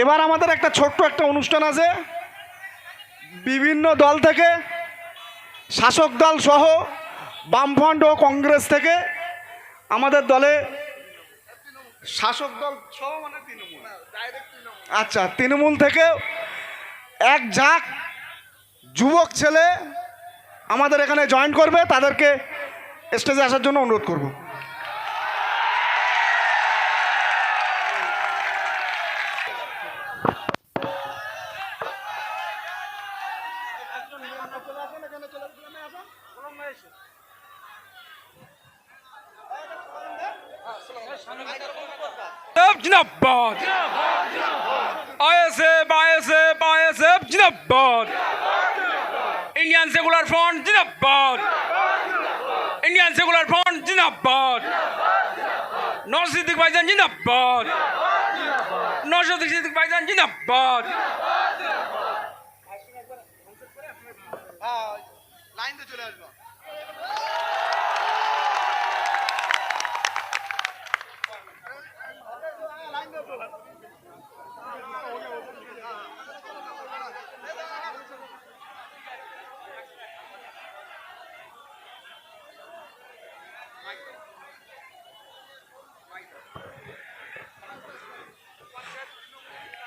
এবার আমাদের একটা ছোট্ট একটা অনুষ্ঠান আছে। বিভিন্ন দল থেকে, শাসক দল সহ বামফ্রন্ট ও কংগ্রেস থেকে আমাদের দলে শাসক দল সহ মানে তৃণমূল। আচ্ছা তৃণমূল থেকে এক ঝাঁক যুবক ছেলে আমাদের এখানে জয়েন করবে তাদেরকে স্টেজে আসার জন্য অনুরোধ করব। Up ISF, Jinnabad! Indian Secular Front, Jinnabad! Indian Secular Front, Jinnabad! North Siddiq Baijan, Jinnabad! North Siddiq Baijan, Jinnabad!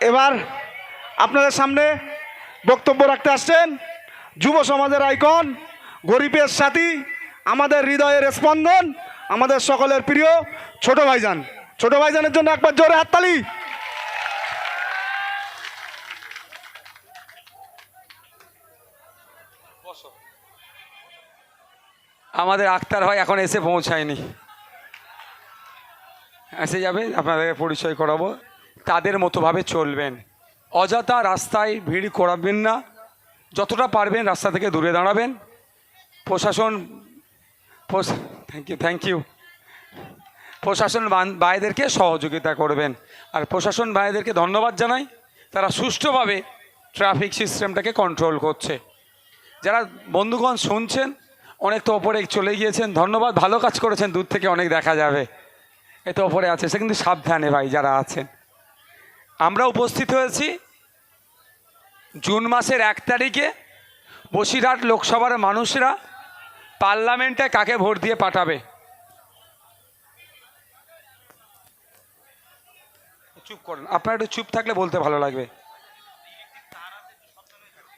এবার আপনাদের সামনে বক্তব্য রাখতে আসছেন যুব সমাজের আইকন, গরিবের সাথী, আমাদের হৃদয়ের স্পন্দন, আমাদের সকলের প্রিয় ছোট ভাইজান। ছোট ভাইজানের জন্য একবার জোরে হাততালি। আমাদের আক্তার ভাই এখন এসে পৌঁছায়নি। এসে যাবে, আপনাদেরকে পরিচয় করাবো। তাদের মতোভাবে চলবেন। অযথা রাস্তায় ভিড় করাবেন না। যতটা পারবেন রাস্তা থেকে দূরে দাঁড়াবেন। প্রশাসন থ্যাংক ইউ থ্যাংক ইউ প্রশাসন ভাইদেরকে সহযোগিতা করবেন। আর প্রশাসন ভাইদেরকে ধন্যবাদ জানাই। তারা সুষ্ঠুভাবে ট্রাফিক সিস্টেমটাকে কন্ট্রোল করছে। যারা বন্ধুগণ শুনছেন অনেক তো ওপরে চলে গিয়েছেন। ধন্যবাদ, ভালো কাজ করেছেন, দূর থেকে অনেক দেখা যাবে। এ তো ওপরে আছে, সে কিন্তু সাবধানে ভাই যারা আছেন। আমরা উপস্থিত হয়েছি জুন মাসের এক তারিখে বসিরহাট লোকসভার মানুষরা পার্লামেন্টে কাকে ভোট দিয়ে পাঠাবে? চুপ করুন, আপনার একটু চুপ থাকলে বলতে ভালো লাগবে।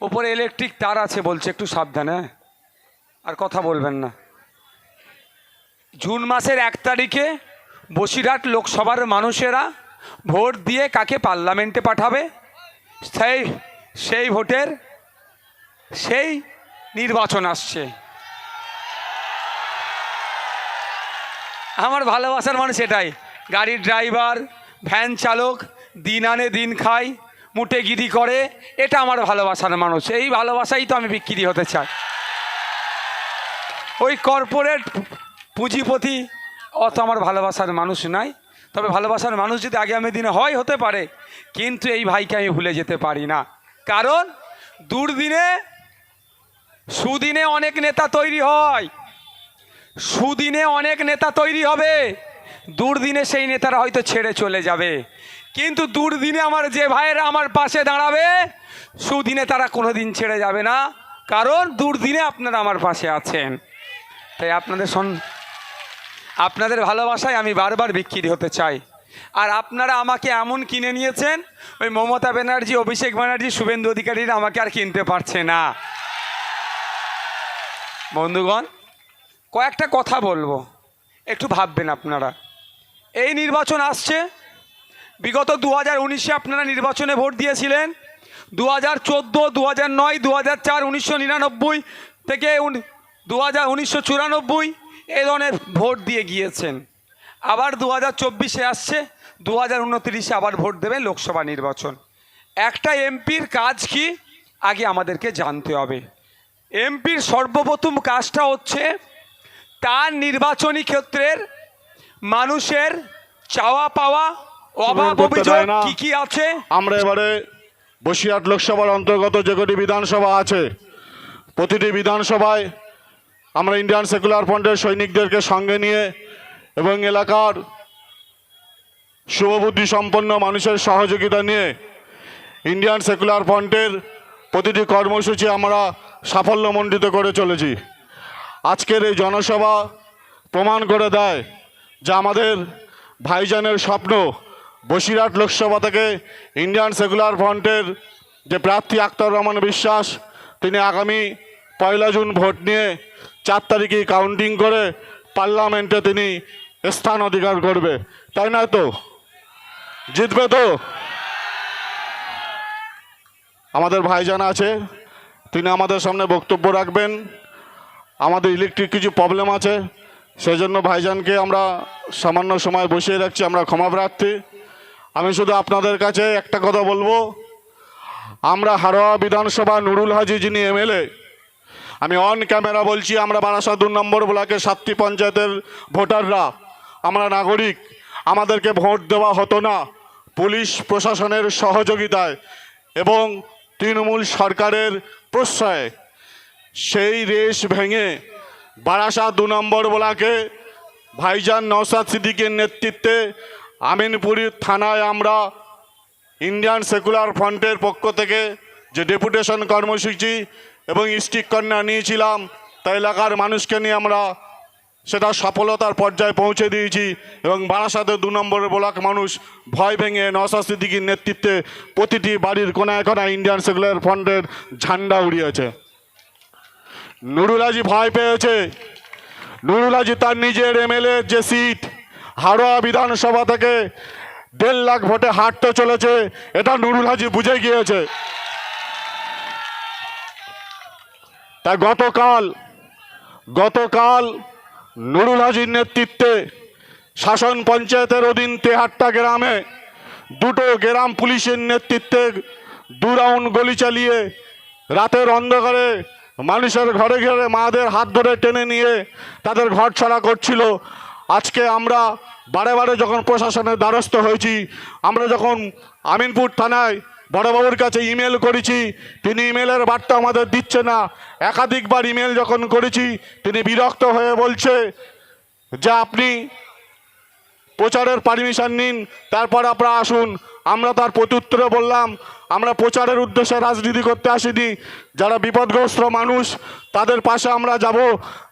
ওপরে ইলেকট্রিক তার আছে বলছে, একটু সাবধানে হ্যাঁ? আর কথা বলবেন না। জুন মাসের এক তারিখে বসিরহাট লোকসভার মানুষেরা ভোট দিয়ে কাকে পার্লামেন্টে পাঠাবে? সেই সেই ভোটের সেই নির্বাচন আসছে। আমার ভালোবাসার মানুষ এটাই। গাড়ির ড্রাইভার, ভ্যান চালক, দিন আনে দিন খায় মুটেগিরি করে, এটা আমার ভালোবাসার মানুষ। এই ভালোবাসাই তো আমি বিক্রি হতে চাই। ওই কর্পোরেট পুঁজিপতি অত আমার ভালোবাসার মানুষ নাই। তবে ভালোবাসার মানুষ যদি আগামী দিনে হয়, হতে পারে। কিন্তু এই ভাইকে আমি ভুলে যেতে পারি না। কারণ দুর্দিনে, সুদিনে অনেক নেতা তৈরি হয়। সুদিনে অনেক নেতা তৈরি হবে। দুর্দিনে সেই নেতারা হয়তো ছেড়ে চলে যাবে। কিন্তু দুর্দিনে আমার যে ভাইয়েরা আমার পাশে দাঁড়াবে, সুদিনে তারা কোনোদিন ছেড়ে যাবে না। কারণ দুর্দিনে আপনারা আমার পাশে আছেন। তাই আপনাদের সন আপনাদের ভালোবাসায় আমি বারবার বিক্রি হতে চাই। আর আপনারা আমাকে এমন কিনে নিয়েছেন, ওই মমতা ব্যানার্জি, অভিষেক ব্যানার্জি, শুভেন্দু অধিকারীরা আমাকে আর কিনতে পারছে না। বন্ধুগণ, কয়েকটা কথা বলব। একটু ভাববেন আপনারা। এই নির্বাচন আসছে। বিগত দু হাজার উনিশে আপনারা নির্বাচনে ভোট দিয়েছিলেন। দু হাজার চোদ্দ দু হাজার নয় দু হাজার চার, উনিশশো নিরানব্বই থেকে দু হাজার উনিশশো চুরানব্বই এই ধরনের ভোট দিয়ে গিয়েছেন। আবার দু হাজার চব্বিশে আসছে দু হাজার উনত্রিশে আবার ভোট দেবে লোকসভা নির্বাচন। একটা এমপির কাজ কি? আগে আমাদেরকে জানতে হবে। এমপির সর্বপ্রথম কাজটা হচ্ছে তার নির্বাচনী ক্ষেত্রের মানুষের চাওয়া পাওয়া অভাব অভিযোগ। কি কি আছে? আমরা এবারে বসিরহাট লোকসভার অন্তর্গত যে কটি বিধানসভা আছে প্রতিটি বিধানসভায় আমরা ইন্ডিয়ান সেকুলার ফ্রন্টের সৈনিকদেরকে সঙ্গে নিয়ে এবং এলাকার শুভবুদ্ধি সম্পন্ন মানুষের সহযোগিতা নিয়ে ইন্ডিয়ান সেকুলার ফ্রন্টের প্রতিটি কর্মসূচি আমরা সাফল্যমণ্ডিত করে চলেছি। আজকের এই জনসভা প্রমাণ করে দেয় যে আমাদের ভাইজানের স্বপ্ন বসিরহাট লোকসভা থেকে ইন্ডিয়ান সেকুলার ফ্রন্টের যে প্রার্থী আক্তার রহমান বিশ্বাস, তিনি আগামী পয়লা জুন ভোট নিয়ে চার তারিখে কাউন্টিং করে পার্লামেন্টে তিনি স্থান অধিকার করবে। তাই না তো? জিতবে তো? আমাদের ভাইজান আছে, তিনি আমাদের সামনে বক্তব্য রাখবেন। আমাদের ইলেকট্রিক কিছু প্রবলেম আছে সেই জন্য ভাইজানকে আমরা সামান্য সময় বসিয়ে রাখছি, আমরা ক্ষমা প্রার্থী। আমি শুধু আপনাদের কাছে একটা কথা বলব। আমরা হারোয়া বিধানসভা নুরুল হাজি যিনি এমএলএ আমি অন ক্যামেরা বলছি, আমরা বারাসা দু নম্বর ব্লকের সাতটি পঞ্চায়েতের ভোটাররা, আমরা নাগরিক, আমাদেরকে ভোট দেওয়া হতো না, পুলিশ প্রশাসনের সহযোগিতায় এবং তৃণমূল সরকারের প্রশ্রয়ে। সেই রেশ ভেঙে বারাসা দু নম্বর ব্লকে ভাইজান নওসাদ সিদ্দিকের নেতৃত্বে আমিনপুরি থানায় আমরা ইন্ডিয়ান সেকুলার ফ্রন্টের পক্ষ থেকে যে ডেপুটেশন কর্মসূচি এবং স্টিক কন্যা নিয়েছিলাম তা এলাকার মানুষকে নিয়ে আমরা সেটা সফলতার পর্যায়ে পৌঁছে দিয়েছি এবং বারাসাতে দু নম্বরের ব্লক মানুষ ভয় ভেঙে নওসাদ সিদ্দিকির নেতৃত্বে প্রতিটি বাড়ির কোনায় কোনায় ইন্ডিয়ান সেকুলার ফ্রন্টের ঝান্ডা উড়িয়েছে। নুরুল হাজি ভয় পেয়েছে। নুরুল হাজি তার নিজের এমএলএ যে সিট হাড়োয়া বিধানসভা থেকে দেড় লাখ ভোটে হাঁটতে চলেছে, এটা নুরুল হাজি বুঝে গিয়েছে। তা গতকাল গতকাল নুরুল হাজির নেতৃত্বে শাসন পঞ্চায়েতের অধীন তেহাট্টা গ্রামে দুটো গ্রাম পুলিশের নেতৃত্বে দু রাউন্ড গলি চালিয়ে রাতের অন্ধকারে মানুষের ঘরে ঘরে মাদের হাত ধরে টেনে নিয়ে তাদের ঘর ছাড়া করছিল। আজকে আমরা বারে বারে যখন প্রশাসনের দ্বারস্থ হয়েছি, আমরা যখন আমিনপুর থানায় বড়বাবুর কাছে ইমেল করেছি। তিনি ইমেলের বার্তা আমাদের দিচ্ছে না। একাধিকবার ইমেল যখন করেছি, তিনি বিরক্ত হয়ে বলছে যে আপনি প্রচারের পারমিশন নিন, তারপর আপনারা আসুন। আমরা তার প্রত্যুত্তরে বললাম আমরা প্রচারের উদ্দেশ্যে রাজনীতি করতে আসিনি। যারা বিপদগ্রস্ত মানুষ, তাদের পাশে আমরা যাব।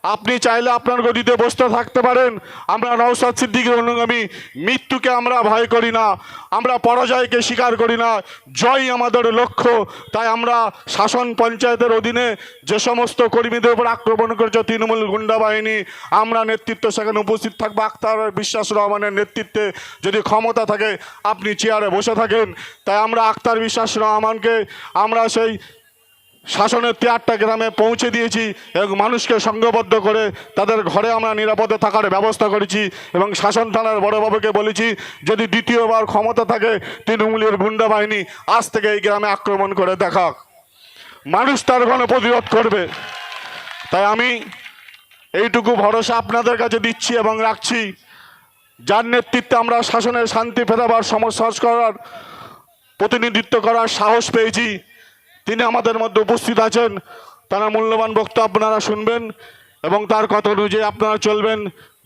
আপনি চাইলে আপনার গদিতে বসতে থাকতে পারেন। আমরা নওসাদ সিদ্দিকের অনুগামী। মৃত্যুকে আমরা ভয় করি না। আমরা পরাজয়কে স্বীকার করি না। জয় আমাদের লক্ষ্য। তাই আমরা শাসন পঞ্চায়েতের অধীনে যে সমস্ত কর্মীদের উপর আক্রমণ করেছে তৃণমূল গুন্ডা বাহিনী, আমরা নেতৃত্ব সেখানে উপস্থিত থাকব। আক্তার বিশ্বাস রহমানের নেতৃত্বে যদি ক্ষমতা থাকে, আপনি চেয়ারে বসে থাকেন। তাই আমরা আক্তার বিশ্বাস রহমানকে আমরা সেই শাসনের তিয়ারটা গ্রামে পৌঁছে দিয়েছি এবং মানুষকে সংঘবদ্ধ করে তাদের ঘরে আমরা নিরাপদে থাকার ব্যবস্থা করেছি এবং শাসন থানার বড়বাবুকে বলেছি, যদি দ্বিতীয়বার ক্ষমতা থাকে তৃণমূলের গুন্ডা বাহিনী আজ থেকে এই গ্রামে আক্রমণ করে দেখাক। মানুষ তার গণ প্রতিরোধ করবে। তাই আমি এইটুকু ভরসা আপনাদের কাছে দিচ্ছি এবং রাখছি। যার নেতৃত্বে আমরা শাসনের শান্তি ফেরাবার সমস্যাস করার প্রতিনিধিত্ব করার সাহস পেয়েছি। তিনি আমাদের মধ্যে উপস্থিত আছেন। তারা মূল্যবান বক্তব্য আপনারা শুনবেন এবং তার কথা অনুযায়ী আপনারা চলবেন।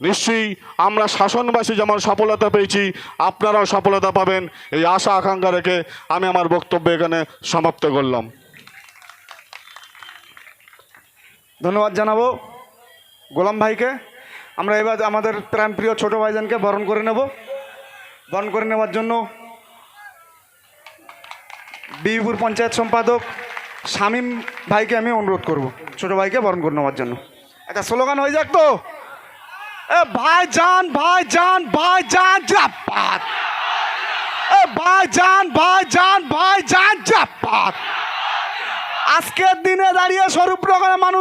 নিশ্চয়ই আমরা শাসনবাসী যেমন সফলতা পেয়েছি, আপনারাও সফলতা পাবেন। এই আশা, আকাঙ্ক্ষা রেখে আমি আমার বক্তব্য এখানে সমাপ্ত করলাম। ধন্যবাদ জানাব গোলাম ভাইকে। আমরা এবার আমাদের প্রাণপ্রিয় ছোট ভাইজানকে বরণ করে নেব। বরণ করে নেওয়ার জন্য বিবিপুর পঞ্চায়েত সম্পাদক শামীম ভাইকে আমি অনুরোধ করব, ছোট ভাইকে বরণ করে নেওয়ার জন্য। একটা স্লোগান হয়ে যাক তো। এ ভাই যান ভাই যান ভাই যান ভাই যান ভাই যান ভাই যান আজকের দিনে দাঁড়িয়ে স্বরূপ রকমের মানুষ